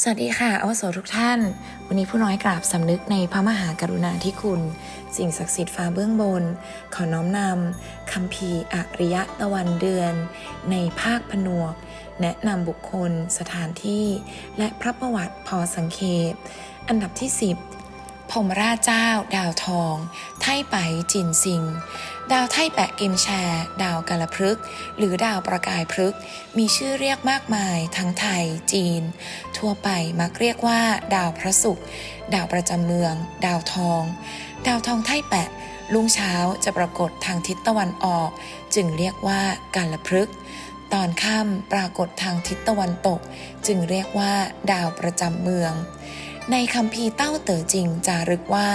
สวัสดีค่ะอวสทุกท่าน วันนี้ผู้น้อยกราบสำนึกในพระมหากรุณาธิคุณ สิ่งศักดิ์สิทธิ์ฟ้าเบื้องบน ขอน้อมนำคำพีอริยตะวันเดือน ในภาคผนวก แนะนำบุคคล สถานที่ และพระประวัติพอสังเขปอันดับที่ 10พรมราชเจ้า ดาวทอง ไท่ไปจินซิง ดาวไท่แปะกิมแชร์ ดาวกาลพฤกษ์หรือดาวประกายพฤกษ์มีชื่อเรียกมากมาย ทั้งไทย จีน ทั่วไปมักเรียกว่า ดาวพระศุกร์ดาวประจำเมือง ดาวทอง ดาวทองไท่แปะรุ่งเช้าจะปรากฏทางทิศตะวันออก จึงเรียกว่ากาลพฤกษ์ตอนค่ำปรากฏทางทิศตะวันตก จึงเรียกว่า ดาวประจำเมือง ในคำพีเต้าเต๋อจริงจารึกว่า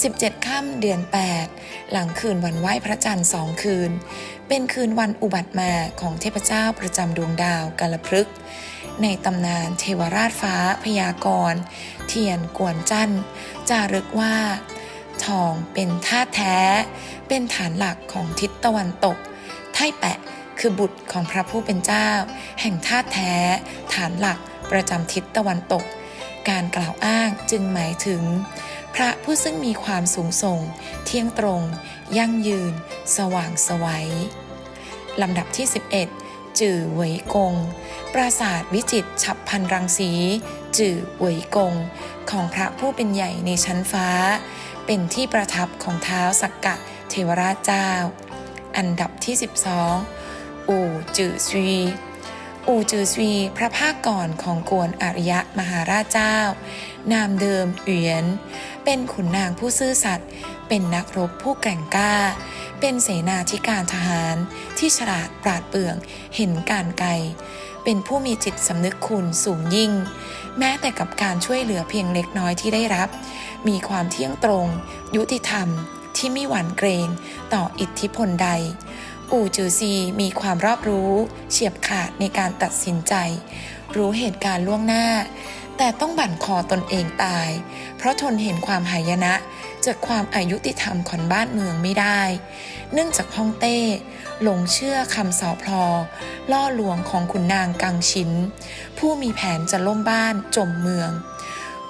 17 ค่ำเดือน 8 หลังคืนวันไหว้พระจันทร์สองคืน เป็นคืนวันอุบัติมาของเทพเจ้าประจำดวงดาวกาลพฤกษ์ในตำนานเทวราชฟ้าพยากรณ์เทียนกวนจันทร์จารึกว่า ทองเป็นธาตุแท้ เป็นฐานหลักของทิศตะวันตก ไท่แปะคือบุตรของพระผู้เป็นเจ้า แห่งธาตุแท้ ฐานหลักประจำทิศตะวันตก การกล่าวอ้างจึงหมายถึง พระผู้ซึ่งมีความสูงส่ง เที่ยงตรง ยั่งยืน สว่างสวัยลำดับที่ 11 จื่อเหวยกง ปราสาทวิจิตฉับพันรังสี จื่อเหวยกง ของพระผู้เป็นใหญ่ในชั้นฟ้า เป็นที่ประทับของเท้าสักกะเทวราชเจ้า อันดับที่ 12 อู่จื่อซวีอู่จือซวีพระภาคก่อนของกวนอริยะมหาราชเจ้า นามเดิมเอียน เป็นขุนนางผู้ซื่อสัตย์ เป็นนักรบผู้แกร่งกล้า เป็นเสนาธิการทหารที่ฉลาดปราดเปรื่อง เห็นการไกล เป็นผู้มีจิตสำนึกคุณสูงยิ่ง แม้แต่กับการช่วยเหลือเพียงเล็กน้อยที่ได้รับ มีความเที่ยงตรง ยุติธรรม ที่ไม่หวั่นเกรงต่ออิทธิพลใดอู่จือซีมีความรอบรู้ เฉียบขาดในการตัดสินใจ รู้เหตุการณ์ล่วงหน้า แต่ต้องบั่นคอตนเองตาย เพราะทนเห็นความหายนะจากความอายุติธรรมของบ้านเมืองไม่ได้ เนื่องจากฮ่องเต้ หลงเชื่อคำสอพลอ ล่อลวงของขุนนางกังชินผู้มีแผนจะล่มบ้านจมเมือง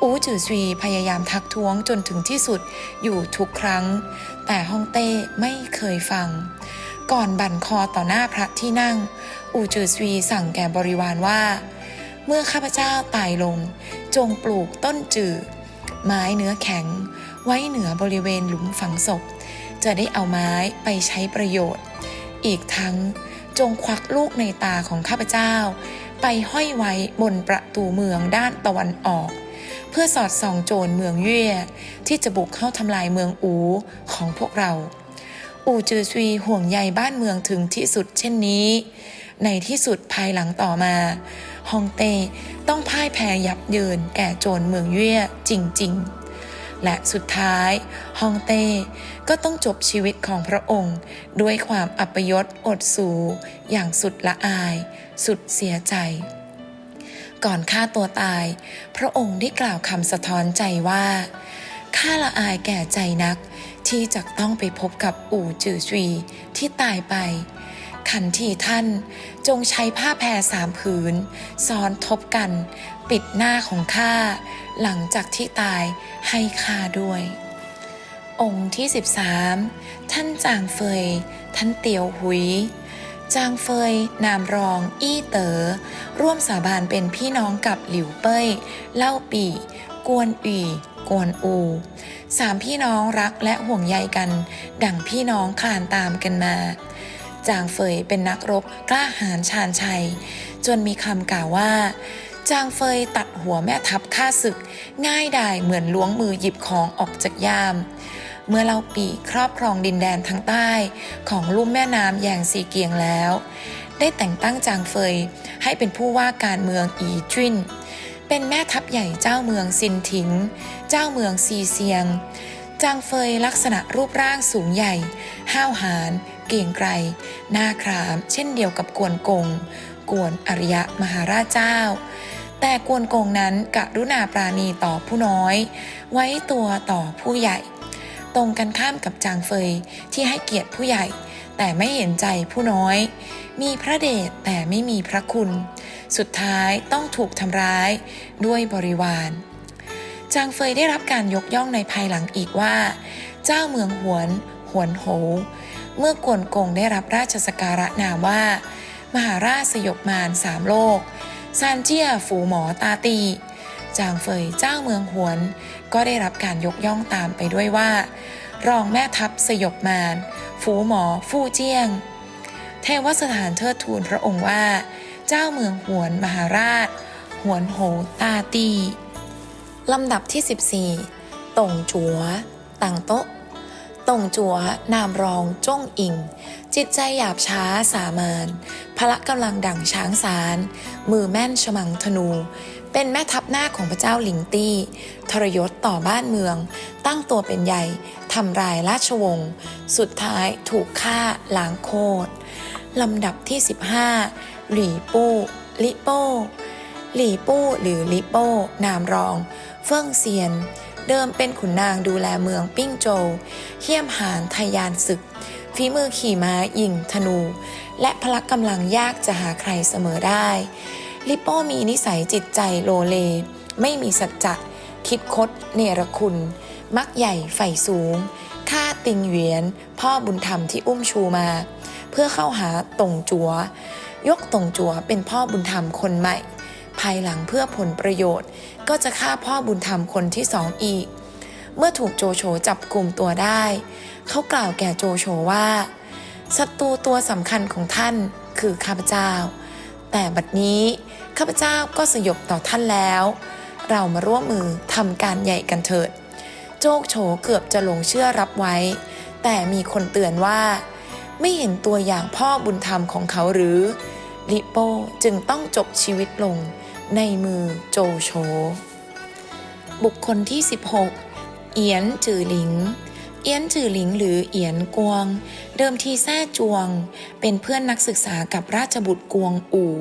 อูจือซวีพยายามทักท้วงจนถึงที่สุดอยู่ทุกครั้ง แต่ฮ่องเต้ไม่เคยฟัง ก่อนบั่นคอต่อหน้าพระที่นั่ง อูจือซวีสั่งแก่บริวารว่า เมื่อข้าพเจ้าตายลง จงปลูกต้นจือไม้เนื้อแข็ง ไว้เหนือบริเวณหลุมฝังศพ จะได้เอาไม้ไปใช้ประโยชน์ อีกทั้งจงควักลูกในตาของข้าพเจ้า ไปห้อยไว้บนประตูเมืองด้านตะวันออก เพื่อสอดส่องโจรเมืองเย่ที่จะบุกเข้าทำลายเมืองอูของพวกเรา อูจือซวีห่วงใยบ้านเมืองถึงที่สุดเช่นนี้ ในที่สุดภายหลังต่อมาฮองเต้ต้องพ่ายแพ้ยับเยินแก่โจรเมืองเย่จริง ๆและสุดท้ายฮองเต้ก็ต้องจบชีวิตของพระองค์ ด้วยความอัปยศอดสูอย่างสุดละอาย สุดเสียใจ ก่อนฆ่าตัวตาย พระองค์ได้กล่าวคำสะท้อนใจว่าข้าละอายแก่ใจนักที่จะต้องไปพบกับอู่จือจวีที่ตายไป ขันทีท่านจงใช้ผ้าแพรสามผืน ซ้อนทบกัน ปิดหน้าของข้า หลังจากที่ตายให้ข้าด้วย องค์ที่ 13 ท่านจางเฟย ท่านเตียวหุย จางเฟย นามรอง อี้เตอ๋อร่วมสาบานเป็นพี่น้องกับหลิวเป้ย เล่าปี่ กวนอีกวนอู สามพี่น้องรักและห่วงใยกัน ดั่งพี่น้องคลานตามกันมา จางเฟยเป็นนักรบกล้าหาญชาญชัย จนมีคำกล่าวว่า จางเฟยตัดหัวแม่ทัพฆ่าศึก ง่ายดายเหมือนล้วงมือหยิบของออกจากยาม เมื่อเล่าปีครอบครองดินแดนทางใต้ของลุ่มแม่น้ำอย่างซีเกียงแล้ว ได้แต่งตั้งจางเฟยให้เป็นผู้ว่าการเมืองอีจินเป็นแม่ทัพใหญ่เจ้าเมืองซินถิง เจ้าเมืองซีเซียง จางเฟยลักษณะรูปร่างสูงใหญ่ ห้าวหาญ เก่งไกรหน้าคราม เช่นเดียวกับกวนกง กวนอริยะมหาราชเจ้า แต่กวนกงนั้นกรุณาปราณีต่อผู้น้อย ไว้ตัวต่อผู้ใหญ่ ตรงกันข้ามกับจางเฟยที่ให้เกียรติผู้ใหญ่ แต่ไม่เห็นใจผู้น้อย มีพระเดชแต่ไม่มีพระคุณ สุดท้ายต้องถูกทำร้ายด้วยบริวารจางเฟยได้รับการยกย่องในภายหลังอีกว่า เจ้าเมืองหวน หวนโห เมื่อกวนกงได้รับราชสการะนามว่า มหาราชสยบมารสามโลกซานเจียฝูหมอตาตี จางเฟยเจ้าเมืองหวน ก็ได้รับการยกย่องตามไปด้วยว่า รองแม่ทัพสยบมารฝูหมอฟู่เจียง เทวสถานเทิดทูนพระองค์ว่า เจ้าเมืองหวนมหาราช หวนโหตาตี ลำดับที่ 14ต่งจัวต่างโต๊ะ ต่งจัวนามรองจ้งอิง จิตใจหยาบช้าสามานพละกำลังดั่งช้างสาร มือแม่นฉมังธนู เป็นแม่ทัพหน้าของพระเจ้าหลิงตี้ ทรยศต่อบ้านเมือง ตั้งตัวเป็นใหญ่ทำลายราชวงศ์สุดท้ายถูกฆ่าล้างโคตรลำดับที่ 15 หลี่ปู้ลิโป้หลี่ปู้หรือลิโป้นามรอง เฟิ่งเซียน เดิมเป็นขุนนางดูแลเมืองปิ้งโจวเขี่ยมหานทยานศึก ฝีมือขี่ม้ายิงธนู และพละกำลังยากจะหาใครเสมอได้ ลิโป้มีนิสัยจิตใจโลเล ไม่มีสัจจะคิดคดเนรคุณ มักใหญ่ใฝ่สูงฆ่าติงเหวียน พ่อบุญธรรมที่อุ้มชูมา เพื่อเข้าหาตงจัว ยกตงจัวเป็นพ่อบุญธรรมคนใหม่ ภายหลังเพื่อผลประโยชน์ ก็จะฆ่าพ่อบุญธรรมคนที่สองอีก เมื่อถูกโจโฉจับกลุ่มตัวได้ เขากล่าวแก่โจโฉว่าศัตรูตัวสำคัญของท่านคือข้าพเจ้า แต่บัดนี้ข้าพเจ้าก็สยบต่อท่านแล้ว เรามาร่วมมือทำการใหญ่กันเถิด โจกโฉเกือบจะหลงเชื่อรับไว้ แต่มีคนเตือนว่า ไม่เห็นตัวอย่างพ่อบุญธรรมของเขาหรือลิโป้จึงต้องจบชีวิตลง ในมือโจโฉบุคคลที่ 16 เอียนจือหลิง เอียนจือหลิงหรือเอียนกวง ดิมทีแท้จวง เป็นเพื่อนนักศึกษากับราชบุตรกวงอู่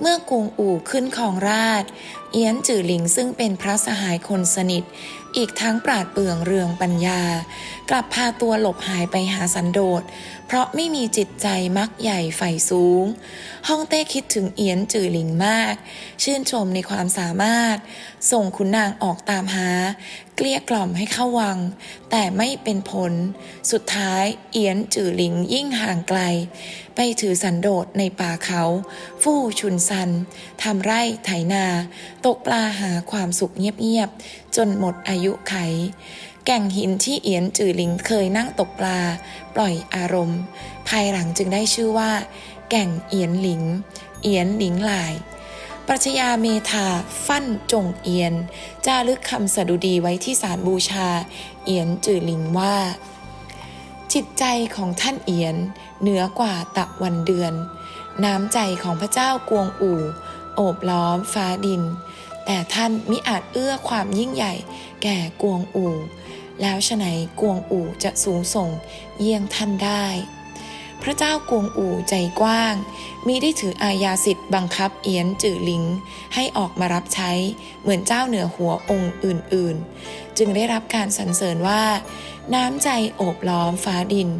เมื่อกวงอู่ขึ้นของราช เอียนจือหลิงซึ่งเป็นพระสหายคนสนิท อีกทั้งปราดเปรื่องเรืองปัญญา กลับพาตัวหลบหายไปหาสันโดษ เพราะไม่มีจิตใจมักใหญ่ใฝ่สูง ฮ่องเต้คิดถึงเอียนจือหลิงมาก ชื่นชมในความสามารถ ส่งขุนนางออกตามหา เกลี้ยกล่อมให้เข้าวัง แต่ไม่เป็นผล สุดท้ายเอียนจือลิงยิ่งห่างไกล ไปถือสันโดษในป่าเขา ฟู่ชุนซันทำไร่ไถนา ตกปลาหาความสุขเงียบๆ จนหมดอายุไข แก่งหินที่เอียนจือหลิงเคยนั่งตกปลา ปล่อยอารมณ์ ภายหลังจึงได้ชื่อว่า แก่งเอียนหลิง เอียนหลิงหลายปรัชญาเมธาฟั่นจงเอียนจารึกคำสดุดีไว้ที่ศาลบูชา เอียนจือหลิงว่า จิตใจของท่านเอียน เหนือกว่าตะวันเดือน น้ำใจของพระเจ้ากวงอู่ โอบล้อมฟ้าดิน แต่ท่านมิอาจเอื้อความยิ่งใหญ่แก่กวงอู่ แล้วฉะไหนกวงอู่จะสูงส่งเยี่ยงท่านได้ พระเจ้ากวงอู่ใจกว้าง มีได้ถืออาญาสิทธิ์บังคับเอียนจื่อหลิง ให้ออกมารับใช้เหมือนเจ้าเหนือหัวองค์อื่นๆ จึงได้รับการสรรเสริญว่า น้ำใจโอบล้อมฟ้าดิน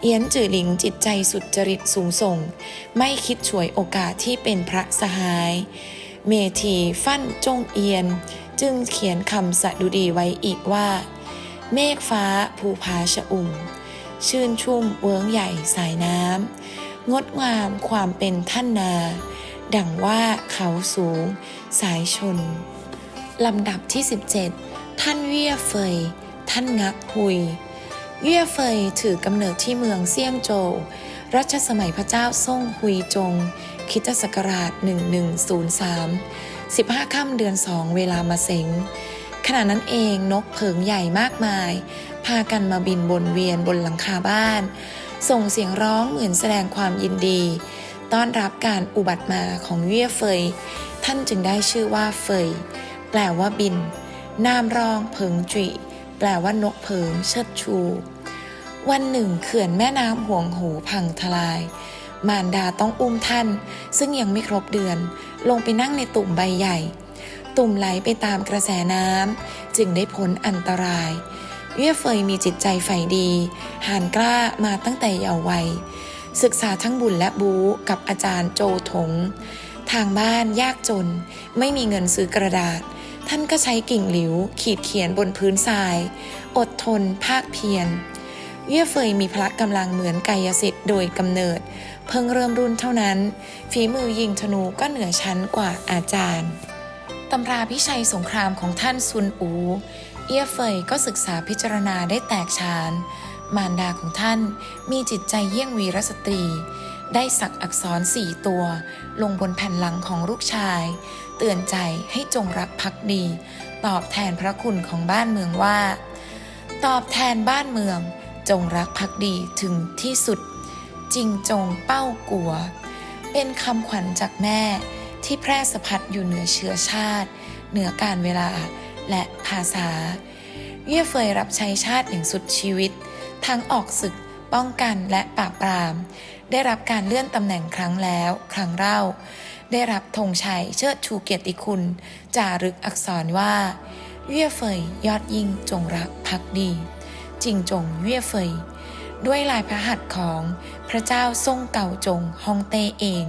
เอียนจื่อหลิงจิตใจสุดจริตสูงส่ง ไม่คิดฉวยโอกาสที่เป็นพระสหาย เมธีฟั่นจงเอียน จึงเขียนคำสดุดีไว้อีกว่า เมฆฟ้าภูผาชะอุ่ม ชื่นชุ่มเวิ้งใหญ่สายน้ำ งดงามความเป็นท่านนา ดังว่าเขาสูง สายชน ลำดับที่ 17 ท่านเวียเฟย ท่านงักหุยเวียเฟยถือกำเนิดที่เมืองเซี่ยงโจวรัชสมัยพระเจ้าซ่งหุยจงคริดศักราช 1103 15 ค่ำเดือนสองเวลามาเสงขณะนั้นเองนกเผิงใหญ่มากมาย พากันมาบินบนเวียนบนหลังคาบ้าน ส่งเสียงร้องเหมือนแสดงความยินดี ต้อนรับการอุบัติมาของเวียเฟย ท่านจึงได้ชื่อว่าเฟย แปลว่าบิน นามรองเผิงจุย แปลว่านกเผิงเชิดชู วันหนึ่งเขื่อนแม่น้ำห่วงหูพังทลาย มารดาต้องอุ้มท่าน ซึ่งยังไม่ครบเดือน ลงไปนั่งในตุ่มใบใหญ่ ตุ่มไหลไปตามกระแสน้ำจึงได้พ้นอันตราย เยี่ยเฟยมีจิตใจใฝ่ดี หานกล้ามาตั้งแต่เยาว์วัย ศึกษาทั้งบุญและบูกับอาจารย์โจถง ทางบ้านยากจน ไม่มีเงินซื้อกระดาษ ท่านก็ใช้กิ่งหลิว ขีดเขียนบนพื้นทราย อดทน ภาคเพียรเย่ยเฟยมีพละกำลังเหมือนกายสิทธิ์โดยกำเนิด เพิ่งเริ่มรุ่นเท่านั้น ฝีมือยิงธนูก็เหนือชั้นกว่าอาจารย์ตำราพิชัยสงครามของท่านซุนอูเอียเฟยก็ศึกษาพิจารณาได้แตกฉาน มารดาของท่านมีจิตใจเยี่ยงวีรสตรี ได้สักอักษรสี่ตัว ลงบนแผ่นหลังของลูกชาย ตือนใจให้จงรักภักดี ตอบแทนพระคุณของบ้านเมืองว่า ตอบแทนบ้านเมืองจงรักภักดีถึงที่สุด จริงจงเป้ากัว เป็นคำขวัญจากแม่ที่แพร่สะพัดอยู่เหนือเชื้อชาติ เหนือการเวลาและภาษา เย่ยเฟยรับใช้ชาติอย่างสุดชีวิต ทั้งออกศึกป้องกันและปราบปราม ได้รับการเลื่อนตำแหน่งครั้งแล้ว ครั้งเล่า ได้รับธงชัยเชิดชูเกียรติคุณ จารึกอักษรว่าเย่ยเฟยยอดยิ่งจงรักภักดีจริงจงเย่ยเฟย ด้วยลายพระหัตถ์ของพระเจ้าทรงเก่าจงฮองเต้เอง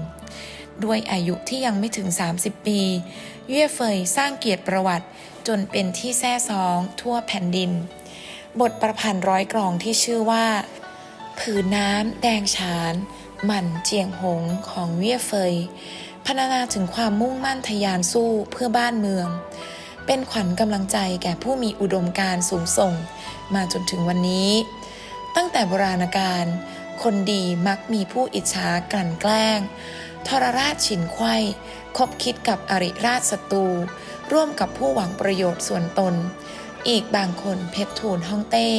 ด้วยอายุที่ยังไม่ถึง 30 ปีเย่ยเฟยสร้างเกียรติประวัติจนเป็นที่แซ่ซองทั่วแผ่นดิน บทประพันธ์ร้อยกรองที่ชื่อว่า ผืนน้ำแดงฉาน หมั่นเจียงหงของเวียเฟย พรรณนาถึงความมุ่งมั่นทะยานสู้เพื่อบ้านเมือง เป็นขวัญกำลังใจแก่ผู้มีอุดมการณ์สูงส่ง มาจนถึงวันนี้ ตั้งแต่โบราณกาลคนดีมักมีผู้อิจฉากลั่นแกล้ง ทรราชฉินไข้คบคิดกับอริราชศัตรูร่วมกับผู้หวังประโยชน์ส่วนตน อีกบางคนเพชรทูลฮ่องเต้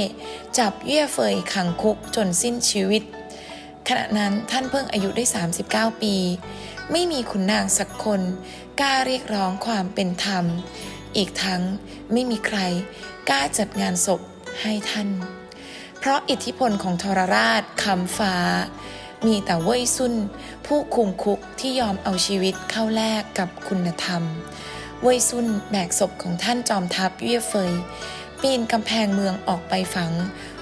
จับเยี่ยเฟยขังคุกจนสิ้นชีวิต ขณะนั้นท่านเพิ่งอายุได้ 39 ปี ไม่มีขุนนางสักคนกล้าเรียกร้องความเป็นธรรม อีกทั้งไม่มีใครกล้าจัดงานศพให้ท่าน เพราะอิทธิพลของทรราชคำฟ้า มีแต่เว่ยซุนผู้คุมคุกที่ยอมเอาชีวิตเข้าแลกกับคุณธรรม เว่ยซุนแบกศพของท่านจอมทัพเย่ยเฟย ปีนกำแพงเมืองออกไปฝัง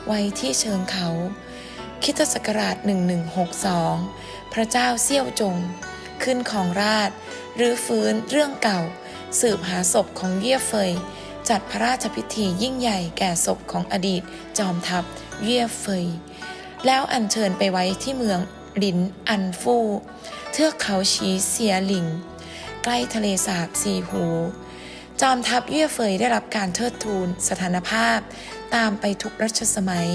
ไว้ที่เชิงเขาคริดศักราช 1162 พระเจ้าเซี่ยวจง ขึ้นของราชหรือฟื้นเรื่องเก่า สืบหาศพของเยี่ยเฟย จัดพระราชพิธียิ่งใหญ่แก่ศพของอดีต จอมทัพเยี่ยเฟย แล้วอัญเชิญไปไว้ที่เมืองหลินอันฟู่เทือกเขาชีเซียหลิง ใกล้ทะเลสาบซีหู จอมทัพเยี่ยเฟยได้รับการเทิดทูนสถานภาพ ตามไปทุกรัชสมัย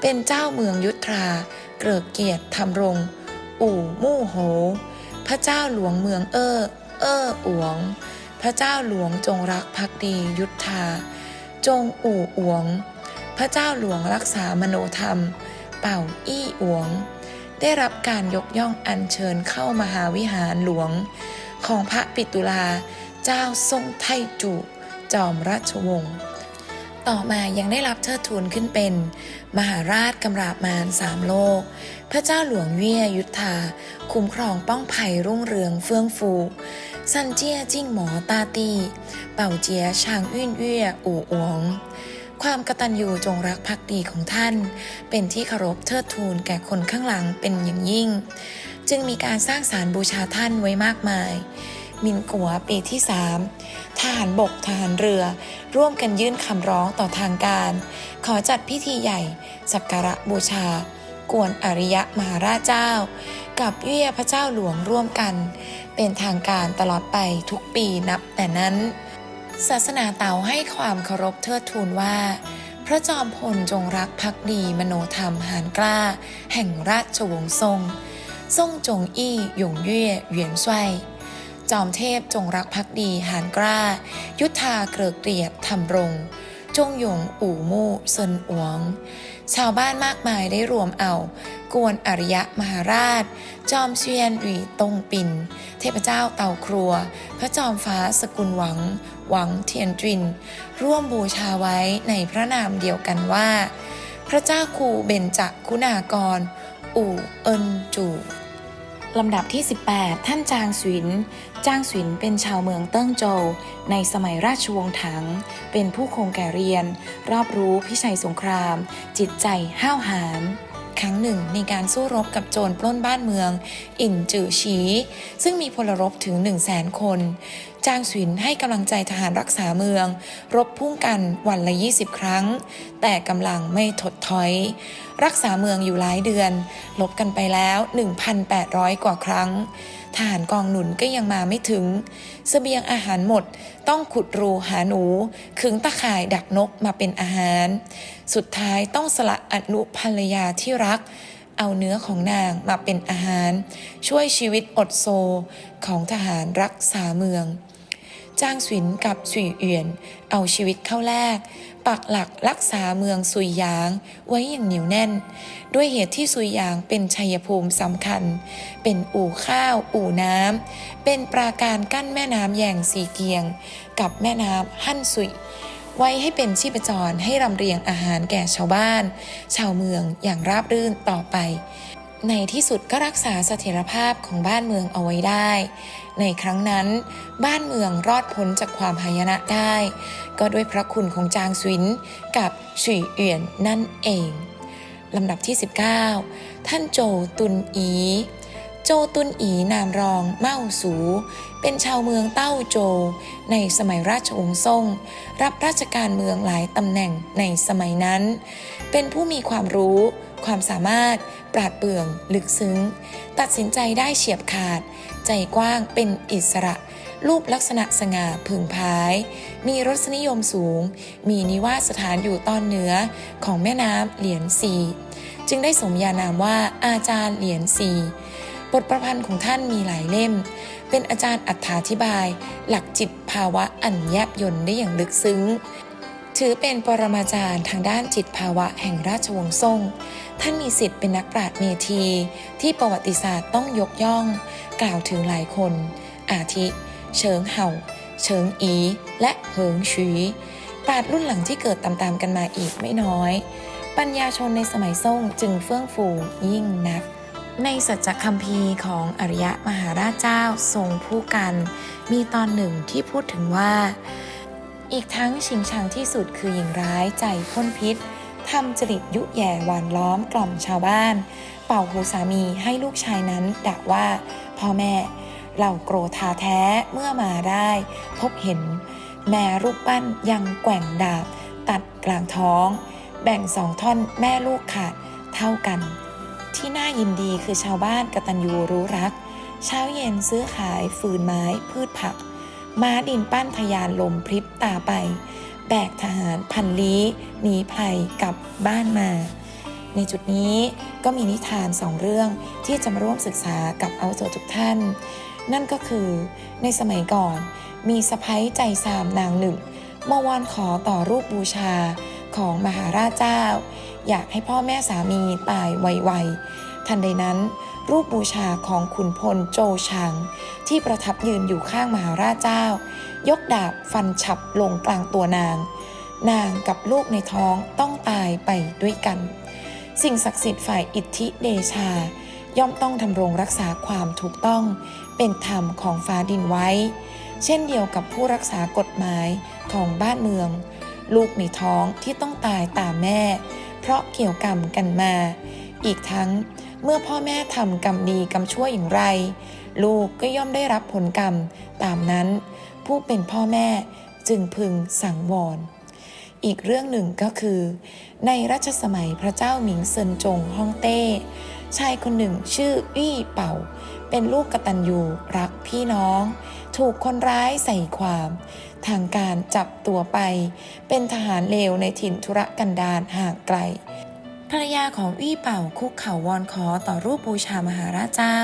เป็นเจ้าเมืองยุทธาเกริกเกียรติธรรมรง อู่มู่โห พระเจ้าหลวงเมืองเอ้อ เอ้ออวง พระเจ้าหลวงจงรักภักดียุทธา จงอู่อวง พระเจ้าหลวงรักษามโนธรรม เป่าอี้อวง ได้รับการยกย่องอัญเชิญเข้ามหาวิหารหลวง ของพระปิตุลา เจ้าทรงไทจุ จอมราชวงศ์ ต่อมายังได้รับเทิดทูนขึ้นเป็น มหาราชกำราบมารสามโลก พระเจ้าหลวงเวียยุทธา คุ้มครองป้องภัยรุ่งเรืองเฟื่องฟูซันเจียจิ้งหมอตาตี เป่าเจียชางอื้นเวียอู่อวง ความกตัญญูจงรักภักดีของท่าน เป็นที่เคารพเทิดทูนแก่คนข้างหลังเป็นอย่างยิ่ง จึงมีการสร้างสารบูชาท่านไว้มากมาย มินกัวปีที่ 3 ทหารบกทหารเรือ ร่วมกันยื่นคำร้องต่อทางการ ขอจัดพิธีใหญ่ สักการะบูชา กวนอริยะมหาราชเจ้า กับเยี่ยพระเจ้าหลวงร่วมกัน เป็นทางการตลอดไปทุกปีนับแต่นั้น ศาสนาเต๋าให้ความเคารพเทิดทูนว่าพระจอมพลจงรักภักดีมโนธรรมหารกล้า แห่งราชวงศ์ทรง ทรงจงอี้หยงเย่เหวียนไส้ จอมเทพจงรักภักดีหารกล้า ยุทธาเกริกเกลียดทำรงจงหยงอู่มู่เซินอวง ชาวบ้านมากมายได้รวมเอา กวนอริยะมหาราช จอมเชียนหรีตงปิน เทพเจ้าเต่าครัว พระจอมฟ้าสกุลหวัง หวังเทียนจิน ร่วมบูชาไว้ในพระนามเดียวกันว่า พระเจ้าคูเบญจคุณากร อู่เอินจู ลำดับที่ 18 ท่านจางสวิน จางสวินเป็นชาวเมืองเติ้งโจว ในสมัยราชวงศ์ถัง เป็นผู้คงแก่เรียน รอบรู้พิชัยสงคราม จิตใจห้าวหาญ ครั้งหนึ่งในการสู้รบกับโจรปล้นบ้านเมือง อินจือฉีซึ่งมีพลรบถึง 1 0 0 0 0แสนคน จางสวินให้กำลังใจทหารรักษาเมือง รบพุ่งกันวันละ 20 ครั้ง แต่กำลังไม่ถดถอย รักษาเมืองอยู่หลายเดือนลบกันไปแล้ว 1,800 กว่าครั้ง ทหารกองหนุนก็ยังมาไม่ถึงเสบียงอาหารหมด ต้องขุดรูหาหนู ขึงตะข่ายดักนกมาเป็นอาหาร สุดท้ายต้องสละอนุภรรยาที่รัก เอาเนื้อของนางมาเป็นอาหาร ช่วยชีวิตอดโซของทหารรักษาเมือง จ้างสวินกับสุยเอียน เอาชีวิตเข้าแลก ปักหลักรักษาเมืองสุยยาง ไว้อย่างเหนียวแน่น ด้วยเหตุที่สุยยางเป็นชัยภูมิสำคัญ เป็นอู่ข้าว อู่น้ำเป็นปราการกั้นแม่น้ำแยงสีเกียง กับแม่น้ำฮั่นสุยไว้ให้เป็นชีพจรให้รำเรียงอาหารแก่ชาวบ้าน ชาวเมืองอย่างราบรื่นต่อไป ในที่สุดก็รักษาเสถียรภาพของบ้านเมืองเอาไว้ได้ ในครั้งนั้น บ้านเมืองรอดพ้นจากความหายนะได้ ก็ด้วยพระคุณของจางซวินกับฉุยเอียนนั่นเองลำดับที่ 19 ท่านโจตุนอี โจตุนอีนามรองเม่าสู เป็นชาวเมืองเต้าโจ ในสมัยราชวงศ์ซ่ง รับราชการเมืองหลายตำแหน่งในสมัยนั้น เป็นผู้มีความรู้ความสามารถปราดเปรื่องลึกซึ้ง ตัดสินใจได้เฉียบขาด ใจกว้างเป็นอิสระ รูปลักษณะสง่าผึ่งพาย มีรสนิยมสูง มีนิวาสถานอยู่ตอนเหนือของแม่น้ำเหลียนซีจึงได้สมญานามว่าอาจารย์เหลียนซีบทประพันธ์ของท่านมีหลายเล่ม เป็นอาจารย์อัธาธิบาย หลักจิตภาวะอันแยบยนต์ได้อย่างลึกซึ้ง ถือเป็นปรมาจารย์ทางด้านจิตภาวะแห่งราชวงศ์ซ่ง ท่านมีสิทธิ์เป็นนักปราชญ์เมธี ที่ประวัติศาสตร์ต้องยกย่อง กล่าวถึงหลายคน อาทิ เฉิงเห่า เฉิงอี และเหิงฉีปราชญ์รุ่นหลังที่เกิดตามๆกันมาอีกไม่น้อย ปัญญาชนในสมัยซ่งจึงเฟื่องฟูยิ่งนัก ในสัจจคัมภีร์ของอริยะมหาราชเจ้าทรงผู้กัน มีตอนหนึ่งที่พูดถึงว่า อีกทั้งชิงชังที่สุดคือหญิงร้ายใจพ่นพิษทำจริตยุแย่หวานล้อมกล่อมชาวบ้าน เป่าหูสามีให้ลูกชายนั้นด่าว่าพ่อแม่เราโกรธาแท้เมื่อมาได้ พบเห็น แม่รูปปั้นยังแกว่งดาบ ตัดกลางท้อง แบ่งสองท่อนแม่ลูกขาดเท่ากัน ที่น่ายินดีคือชาวบ้านกตัญญูรู้รัก เช้าเย็นซื้อขายฟืนไม้พืชผัก ม้าดินปั้นทะยานลมพริบตาไป แบกทหารพันลี้หนีภัยกลับบ้านมา ในจุดนี้ก็มีนิทานสองเรื่องที่จะมาร่วมศึกษากับเอาโจทุกท่าน นั่นก็คือในสมัยก่อนมีสะพ้ยใจสามนางหนึ่งมาวอนขอต่อรูปบูชาของมหาราชเจ้า อยากให้พ่อแม่สามีตายไวๆทันใดนั้น รูปบูชาของขุนพลโจชางที่ประทับยืนอยู่ข้างมหาราชเจ้า ยกดาบฟันฉับลงกลางตัวนาง นางกับลูกในท้องต้องตายไปด้วยกัน สิ่งศักดิ์สิทธิ์ฝ่ายอิทธิเดชา ย่อมต้องทำรงรักษาความถูกต้อง เป็นธรรมของฟ้าดินไว้ เช่นเดียวกับผู้รักษากฎหมายของบ้านเมือง ลูกในท้องที่ต้องตายตามแม่ เพราะเกี่ยวกรรมกันมา อีกทั้ง เมื่อพ่อแม่ทำกรรมดีกรรมชั่วอย่างไร ลูกก็ย่อมได้รับผลกรรมตามนั้น ผู้เป็นพ่อแม่จึงพึงสังวร อีกเรื่องหนึ่งก็คือ ในรัชสมัยพระเจ้าหมิงเซินจงฮ่องเต้ ชายคนหนึ่งชื่ออี้เป่า เป็นลูกกตัญญูรักพี่น้อง ถูกคนร้ายใส่ความ ทางการจับตัวไป เป็นทหารเลวในถิ่นธุรกันดารห่างไกล ภรรยาของอี้เป่าคุกเข่าวอนขอต่อรูปบูชามหาราชเจ้า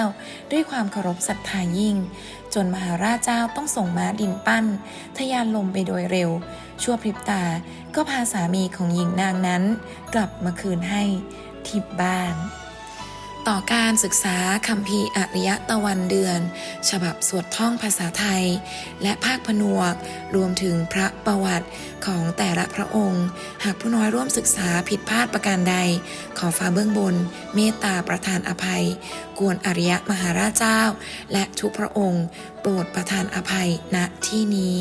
ด้วยความเคารพศรัทธายิ่ง จนมหาราชเจ้าต้องส่งม้าดินปั้นทะยานลมไปโดยเร็ว ชั่วพริบตาก็พาสามีของหญิงนางนั้น กลับมาคืนให้ที่บ้าน ต่อการศึกษาคำพีอริยตะวันเดือน ฉบับสวดท่องภาษาไทย และภาคผนวก รวมถึงพระประวัติของแต่ละพระองค์ หากผู้น้อยร่วมศึกษาผิดพลาดประการใด ขอฟ้าเบื้องบน เมตตาประทานอภัย กวนอริยมหาราชเจ้า และทุกพระองค์ โปรดประทานอภัยณที่นี้